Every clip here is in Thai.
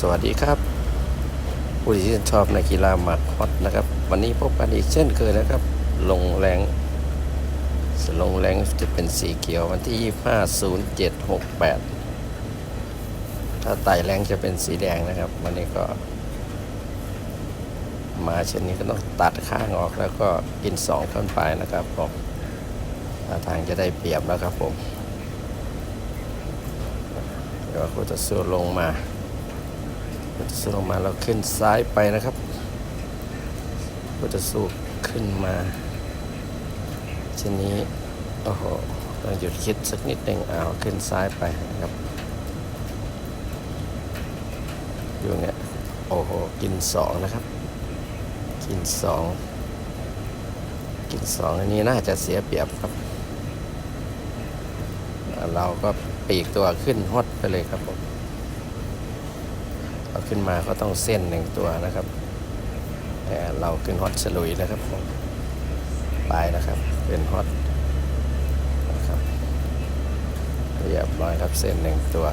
สวัสดีครับผู้ที่ชื่นชอบในกีฬาหมากฮอตนะครับ วันนี้พบกันอีกเช่นเคยนะครับ ลงแรงลงแรงจะเป็นสีเขียววันที่ 250768 ถ้าไต่แรงจะเป็นสีแดงนะครับ วันนี้ก็ มาเช่นนี้ก็ต้องตัดข้างออกแล้วก็กินสองขึ้นไปนะครับผมทาทางจะได้เปรียบแล้วครับผมเดี๋ยวก็จะสู้ลงมา สูลงมาเราขึ้นซ้ายไปนะครับพุทธสูขึ้นมาทีนี้โอ้โหต้องหยุดคิดสักนิดหนึ่งเอาขึ้นซ้ายไปนะครับอยู่เนี่ยโอ้โหกินสองนะครับ กินสองกินสองอันนี้น่าจะเสียเปรียบครับ เราก็ปีกตัวขึ้นฮอตไปเลยครับผม เอาขึ้นมาก็ต้องเส้นหนึ่งตัวนะครับแต่เราขึ้นฮอตสลุยนะครับผมปลายนะครับเป็นฮอตนะครับเรียบร้อยครับเส้นหนึ่งตัว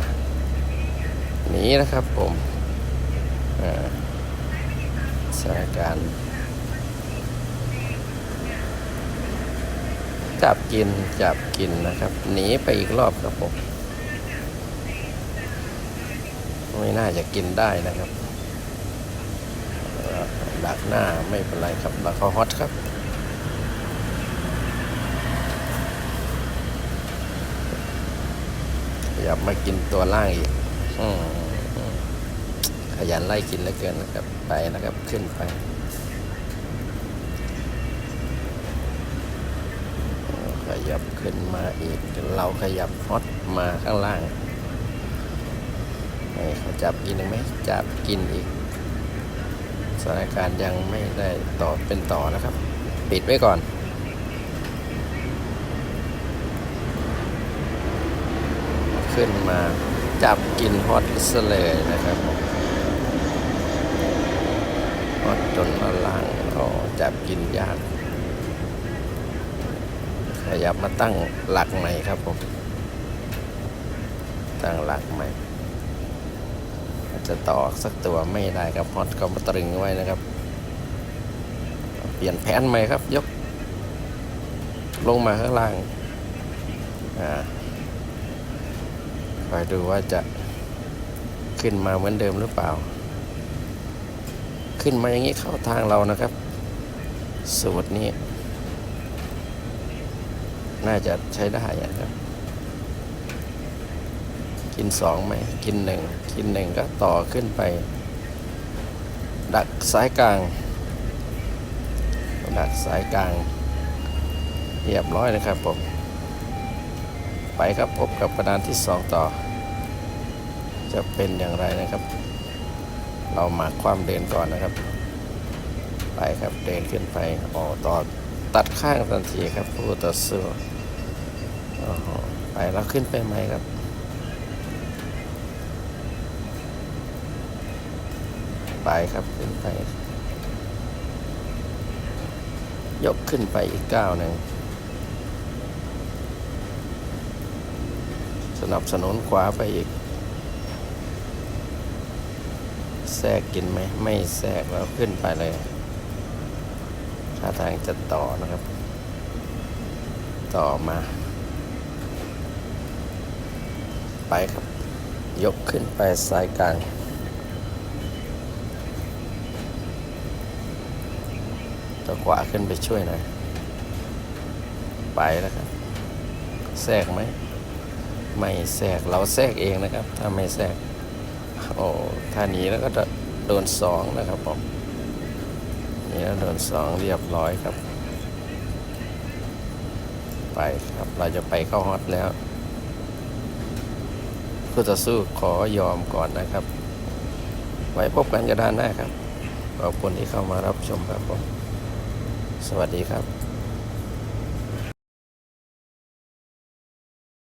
หนีนะครับผมสถานการณ์จับกินจับกินนะครับ หนีไปอีกรอบครับผม ไม่น่าจะกินได้นะครับดักหน้าไม่เป็นไรครับดักเขาฮอตครับอย่ามากินตัวล่างอีกอขยันไล่กินเหลือเกินนะครับ ไปนะครับขึ้นไปขยับขึ้นมาอีก เราขยับฮอตมาข้างล่าง จับกินอีกไหมจับกินอีกสถานการณ์ยังไม่ได้ต่อเป็นต่อนะครับ ปิดไว้ก่อน ขึ้นมาจับกินฮอตซะเลยนะครับฮอตจนละล่างอ๋อจับกินยากขยับมาตั้งหลักใหม่ครับผม ตั้งหลักใหม่ จะต่อสักตัวไม่ได้ครับฮอตก็มาตรึงไว้นะครับ เปลี่ยนแผนใหม่ครับ ยก ลงมาข้างล่างอ่าคอยดูว่าจะขึ้นมาเหมือนเดิมหรือเปล่า ขึ้นมาอย่างนี้เข้าทางเรานะครับ สูตรนี้ น่าจะใช้ได้อะครับ กินสองไหมกินหนึ่งกินหนึ่งก็ต่อขึ้นไป ดักสายกลาง ดักสายกลางเรียบร้อยนะครับผม ไปครับพบกับกระดานที่สองต่อ จะเป็นอย่างไรนะครับ เรามาความเดินก่อนนะครับ ไปครับเดินขึ้นไปออกต่อตัดข้างทันทีครับผู้ต่อสู้โอ้โหไปแล้วขึ้นไปไหมครับ ไปครับขึ้นไป ยกขึ้นไปอีกก้าวหนึ่งสนับสนุนขวาไปอีก แทรกกินไหม ไม่แทรกแล้วขึ้นไปเลยท่าทางจะต่อนะครับ ต่อมา ไปครับ ยกขึ้นไปสายกลาง ตัว ขวาขึ้นไปช่วยหน่อย ไปแล้วครับ แทรกไหม ไม่แทรก เราแทรกเองนะครับ ถ้าไม่แทรก โอ้ถ้าหนีแล้วก็จะโดนสองนะครับผมหนี่แล้วโดนสองเรียบร้อยครับ ไปครับ เราจะไปเข้าฮอตแล้วผู้ต่อสู้ขอยอมก่อนนะครับ ไว้พบกันกระดานหน้าครับ ขอบคุณที่เข้ามารับชมครับผม สวัสดีครับ